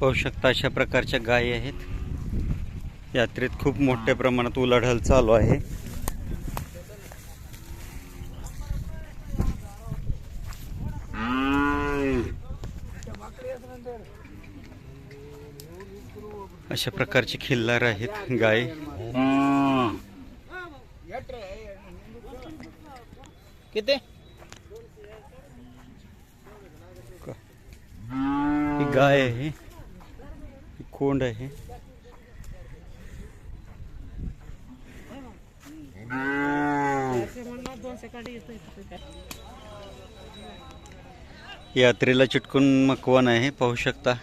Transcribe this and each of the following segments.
पाहू शकता अशा प्रकारच्या गायी आहेत. यात्रेत खूप मोठ्या प्रमाणात उलाढाल चालू आहे. अशा प्रकारचे खिल्लार आहेत गाय. किती? गाय आहे. कोंड आहे. यात्रेला चिटकून मकवान आहे पाहू शकता.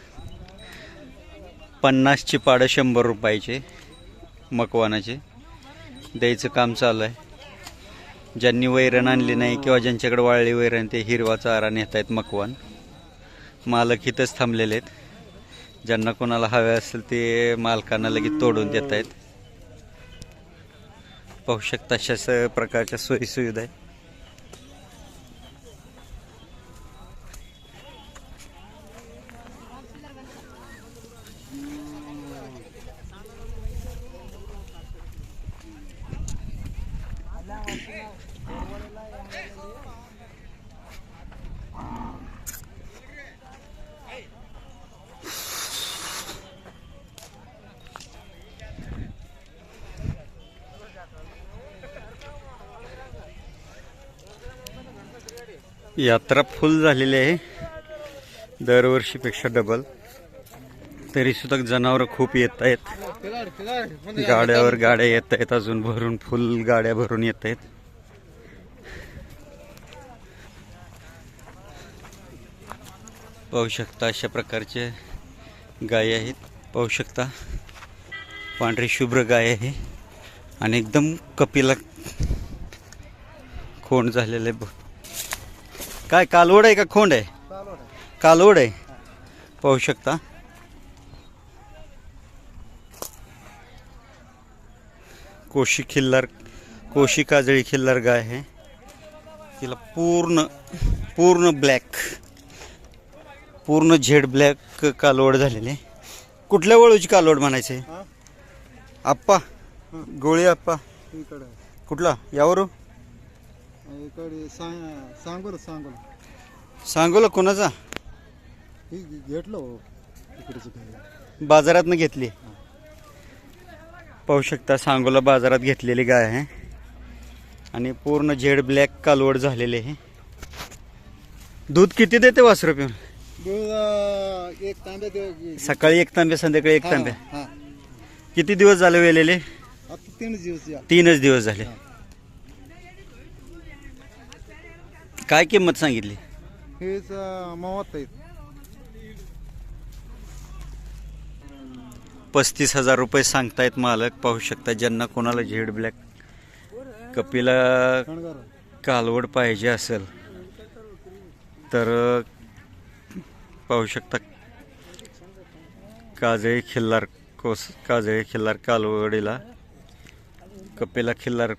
पन्नासची पाडं शंभर रुपयाचे मकवानाचे. द्यायचं काम चालू आहे. ज्यांनी वैरण आणली नाही किंवा ज्यांच्याकडे वाळली वैरण ते हिरवा चारा नेत आहेत मकवान. मालक इथंच थांबलेले आहेत. ज्यांना कोणाला हवे असेल ते मालकांना लगेच तोडून देत आहेत पाहू शकता अशा स- प्रकारच्या सोयीसुविधा आहेत. यात्रा फुल झालेली आहे. दरवर्षीपेक्षा डबल तरी सुद्धा जनावरं खूप येत आहेत. गाड्यावर गाड्या येत आहेत अजून भरून फुल गाड्या भरून येत आहेत. पाहू शकता अशा प्रकारचे गाय आहेत. पाहू शकता पांढरी शुभ्र गाय आहे. आणि एकदम कपिला खोंड झालेले आहे. काय कालवड आहे का खोंड आहे? कालवड आहे. पाहू शकता. कोशी खिल्लार कोशी काजळी खिल्लार गाय आहे. तिला पूर्ण पूर्ण ब्लॅक पूर्ण झेड ब्लॅक कालवड झालेली कुठल्या वळूची कालवड म्हणायचे? आप्पा गोळी आप्पा. कुठला? यावर इकडे सांगोल सांगोल. सांगोला कोणाचा? ही घेतलं हो इकडची गाडी बाजारातनं घेतली. पाहू शकता सांगोला बाजारात घेतलेली गाय आहे. आणि पूर्ण झेड ब्लॅक कालवड झालेले आहे. दूध किती देते वासरू पिऊन? दूध अं, एक तांब्या देऊ सकाळी एक तांब्या संध्याकाळी एक तांब्या. हा. किती दिवस झाले वेलेले? आता तीन दिवस या तीनच दिवस झाले. काय किंमत सांगितली? हेच मावत आहेत. पस्तीस हजार रुपये सांगतायत मालक. पाहू शकता ज्यांना कोणाला झेड ब्लॅक कपिला कालवड पाहिजे असेल तर पाहू शकता काजळी खिल्लार कोस काजळी खिल्लार कालवडीला कपिला खिल्लार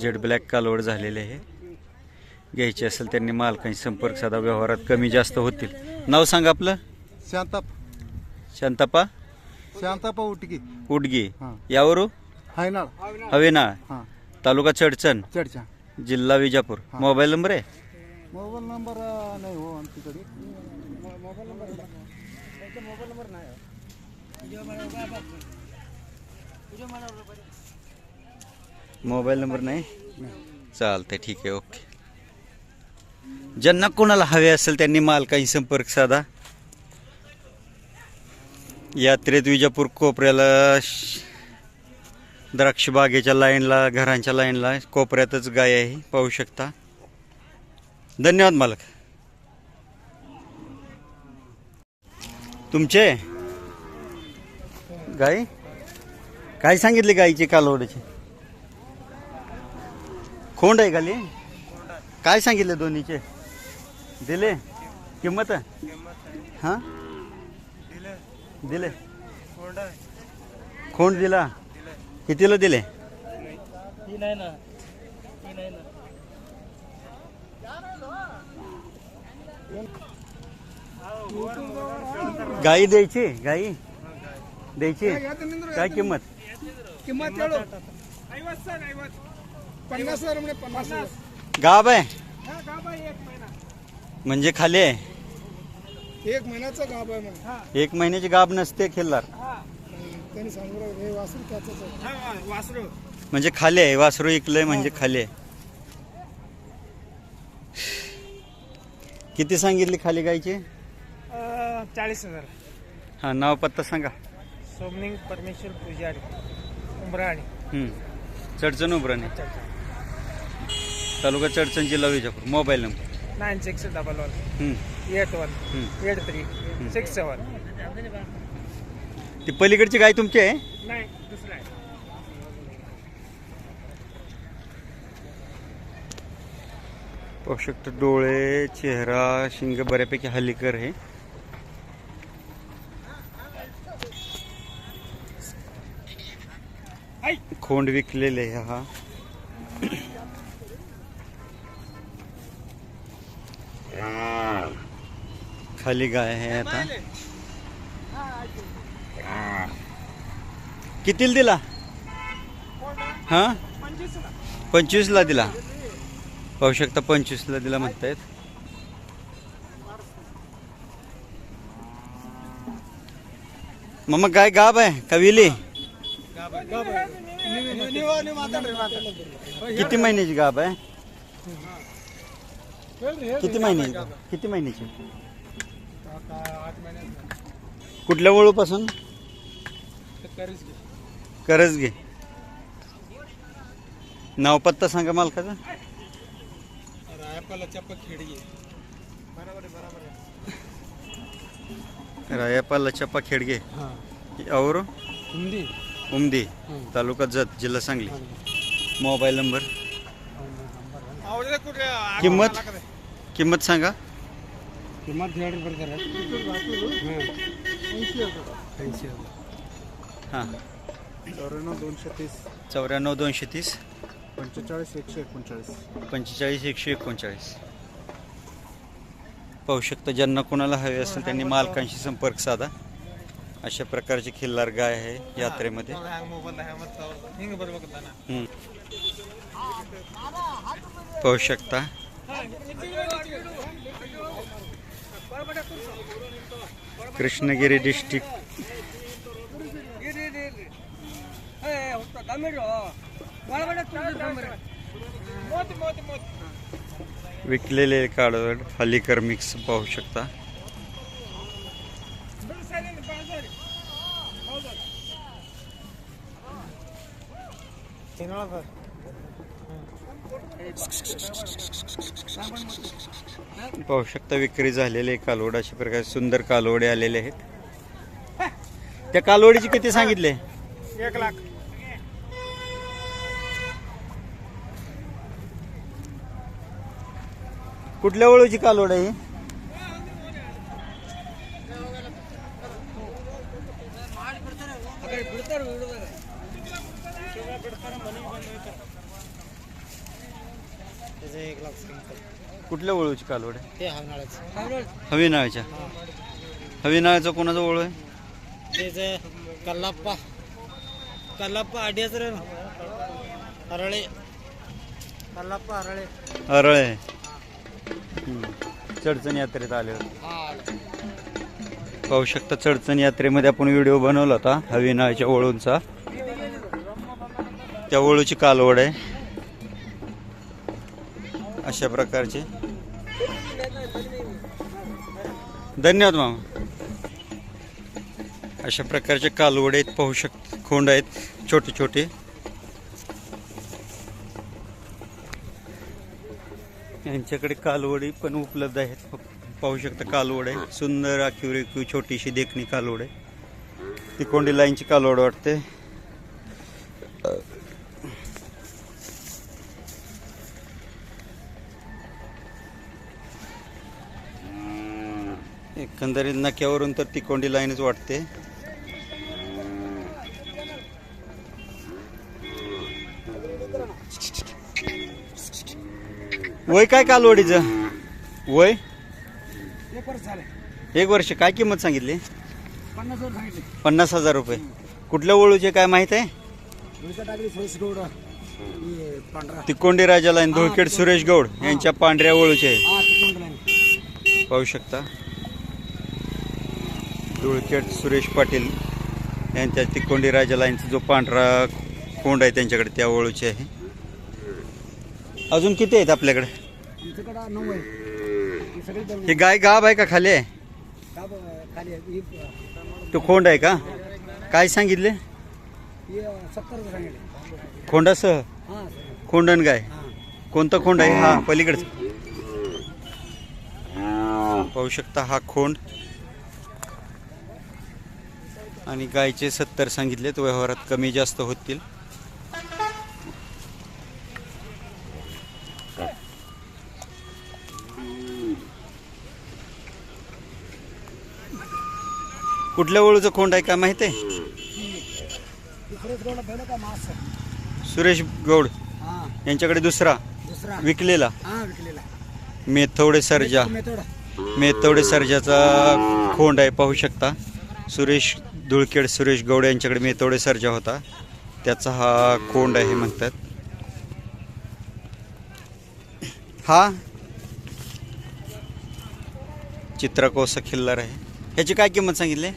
जेड ब्लॅक कालवड झालेले आहे. घ्यायचे असेल त्यांनी मालकांशी संपर्क साधा व्यवहारात कमी जास्त होतील. नाव सांगा आपलं? शांताप. शांतापा? शांतापा उटकी उडगी हा. यावरू? हायनाळ हवेनाळ. हा. तालुका चडचण. चढच्या जिल्हा विजापूर. मोबाईल नंबर आहे? मोबाईल नंबर अं, नाही हो आमच्याकडे. मोबाईल नंबर मोबाईल नंबर नाही? मोबाईल नंबर नाही. चालतंय ठीक आहे ओके. ज्यांना कोणाला हवे असेल त्यांनी मालकाही संपर्क साधा. यात्रेत विजापूर कोपऱ्याला द्राक्ष बागेच्या लाईनला घरांच्या लाईनला कोपऱ्यातच गाय आहे पाहू शकता. धन्यवाद मालक. तुमचे? गाय? काय सांगितले गाईची कालवडीची? खोंड आहे खाली काय सांगितले दोन्हीचे? दिले? किंमत? हां? दिले. खोंड दिला? कितीला दिले? गाई द्यायची? गाई? द्यायची? काय किंमत? किंमत एवढं. पन्नास हजार म्हणजे पन्नास हजार. गाब आहे. म्हणजे खाली आहे. एक महिन्याचा गाभ आहे मग. एक महिन्याची गाब नसते खिल्लार त्यांनी सांगू राहिले, हे वासरू त्याचंच आहे. वासरू. म्हणजे खाली आहे वासरू इकलंय म्हणजे खाली आहे. किती सांगितली खाली गायची? चाळीस हजार. हा नाव पत्ता सांगा. सोमनिंग परमेश्वर पुजारी उमराणी. हम्म. चडचण उभराणे तालुका चडचण जिल्हा Vijapur mobile number. Nine six double one. Hmm. Eight one. Eight three. Six seven. ती पलीकडची गाय तुमची आहे? नाही दुसरं आहे. पाहू शकतो डोळे चेहरा शिंग बऱ्यापैकी हल्लीकर आहे. खोंड विकलेले हा. खाली गाय आहे आता. कितीला दिला? हा? पंचवीसला. दिला. पाहू शकता पंचवीसला दिला म्हणतायत. मग गाय गाब आहे का विली? किती महिन्याची गाब आहे? किती महिन्याची गाब? किती महिन्याची? कुठल्या वळूपासून? करज घे. नाव पत्ता सांगा मालकाचा. रायपाला चप्पा खेडी बरोबर आहे बरोबर आहे. रायापाला चप्पा खेडगे और हिंदी उमदी. तालुका जत जिल्हा सांगली. Mobile number? किंमत? किंमत सांगा. किंमत दीड रुपये ऐंशी हां. चौऱ्याण्णव दोनशे तीस. चौऱ्याण्णव दोनशे तीस. पंचेचाळीस एकशे एकोणचाळीस. पंचेचाळीस एकशे एकोणचाळीस. पाहू शकता ज्यांना कोणाला हवे असेल त्यांनी मालकांशी संपर्क साधा. अशा प्रकारची खिल्लार गाय आहे यात्रेमध्ये. पाहू शकता. कृष्णगिरी डिस्ट्रिक्ट विकलेले काळवड हल्लीकर मिक्स पाहू शकता पाहू शकता विक्री झालेले कालवड अशा प्रकारे सुंदर कालवडे आलेले आहेत. त्या कालवडीचे किती सांगितले? एक लाख. कुठल्या वळूची कालवड आहे? एक लाख कुठल्या वळूची कालवड आहे? ते हावनाळ्याचं हवी नाळ्याच्या. हवी कोणाचा ओळू आहे? त्याचं कल्लाप्पा. कल्लाप्पा आडियाच रे. हरळे. कल्लाप्पा हरळे. अरळ हम्म. चडचण यात्रेत आले होते. हा. पाहू शकता चडचण यात्रेमध्ये आपण व्हिडिओ बनवला होता हवी वळूंचा त्या वळूची कालवड आहे. अशा प्रकारचे. धन्यवाद मामा. अशा प्रकारचे कालवड आहेत पाहू शक खोंड आहेत छोटे छोटे यांच्याकडे कालवडी पण उपलब्ध आहेत. पाहू शकता कालवड आहे सुंदर आखीव रेखीव छोटीशी देखणी कालवड आहे ती कोंडी लाईनची कालवड वाटते. एकंदरीत नक्यावरून तर ती कोंडी लाईनच वाटते. वय काय कालवडीचं? वय? एक वर्ष. एक वर्ष काय किंमत सांगितली? पन्नास हजार रुपये. कुठल्या वळूचे काय माहीत आहे? तिकोंडी राजाला लाईन धुळखेड सुरेश गौड यांच्या पांढऱ्या वळूचे. पाहू शकता. धुळखेड सुरेश पाटील यांच्या तिकोंडी राजा लाईनचा जो पांढरा कोंड आहे त्यांच्याकडे त्या वळूचे आहे. अजून किती आहेत आपल्याकडे? ही ही गाय गाब आहे का खाली आहे? का ब- खाली आहे. ही अं, तो खोंड आहे का? काय सांगितले? खोंडासह हां खोंडण गाय. हां. कोणतं खोंड आहे? हा पलीकडचं. पाहू शकता हा खोंड आणि गायचे सत्तर सांगितलेत व्यवहारात कमी जास्त होतील. कुठल्या वळूचं खोंड आहे का माहिती आहे? सुरेश गौड यांच्याकडे दुसरा विकलेला. मेथवडे सर्जा. मेथवडे सर्जाचा खोंड आहे पाहू शकता. सुरेश धुळखेड सुरेश गौड यांच्याकडे मेथवडे सर्जा होता. त्याचा हा खोंड आहे म्हणतात. हा. चित्रकोसा खिल्लार आहे. ह्याची काय किंमत सांगितली?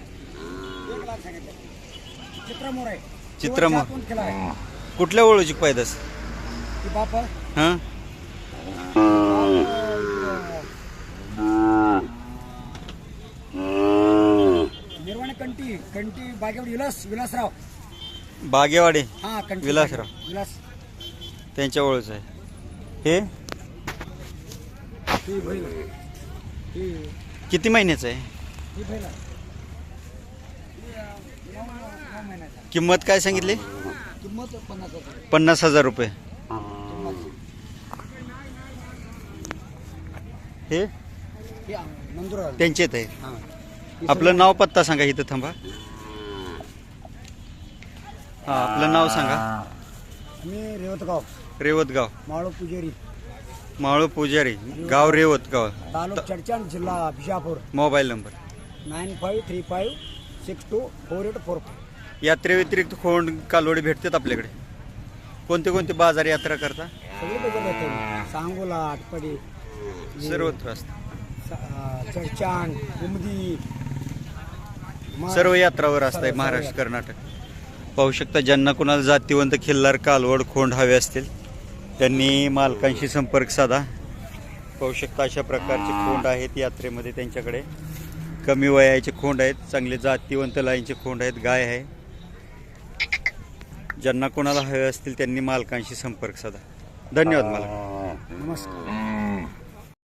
चित्रमोर कुठल्या ओळूची पैदास? हां? कंटी कंटी बागेवर विलास विलासराव. बागेवाडे हा कंटी विलासराव. विलास. त्यांच्या ओळूचं आहे. हे? ही बैल ही किती महिन्याचं आहे? ही बैल आहे. ही, अं, नऊ नऊ महिन्याचा. किंमत काय सांगितली? किंमत पन्नास हजार. रुपये. किंमत. हे? ही त्यांचेच आहे. हा. आपलं नाव पत्ता सांगा इथं थांबा. हा आपलं नाव सांगा. मी रेवतगाव. रेवतगाव. माळो पुजेरी. मावळ पुजारी. गाव रेवतगाव. तालुक चडचाण जिल्हा Bijapur. Mobile number. Nine five three five six two four eight four five. यात्रेव्यतिरिक्त खोंड कालवडी भेटतात आपल्याकडे. कोणते कोणते बाजार यात्रा करता? सगळे बघत येते. सांगोला आटपाडी सर्वत्र असतं. चडचाण उमदी सर्व यात्रावर असत आहे सर्व- महाराष्ट्र कर्नाटक. पाहू शकता ज्यांना कोणाला जातीवंत खिल्लार कालवड खोंड हवे असतील त्यांनी मालकांशी संपर्क साधा. पाहू शकता अशा प्रकारचे खोंड आहेत यात्रेमध्ये त्यांच्याकडे. कमी वयाचे खोंड आहेत चांगले जातीवंत लाईनचे खोंड आहेत गाय आहे. ज्यांना कोणाला हवे असतील त्यांनी मालकांशी संपर्क साधा. धन्यवाद मला नमस्कार.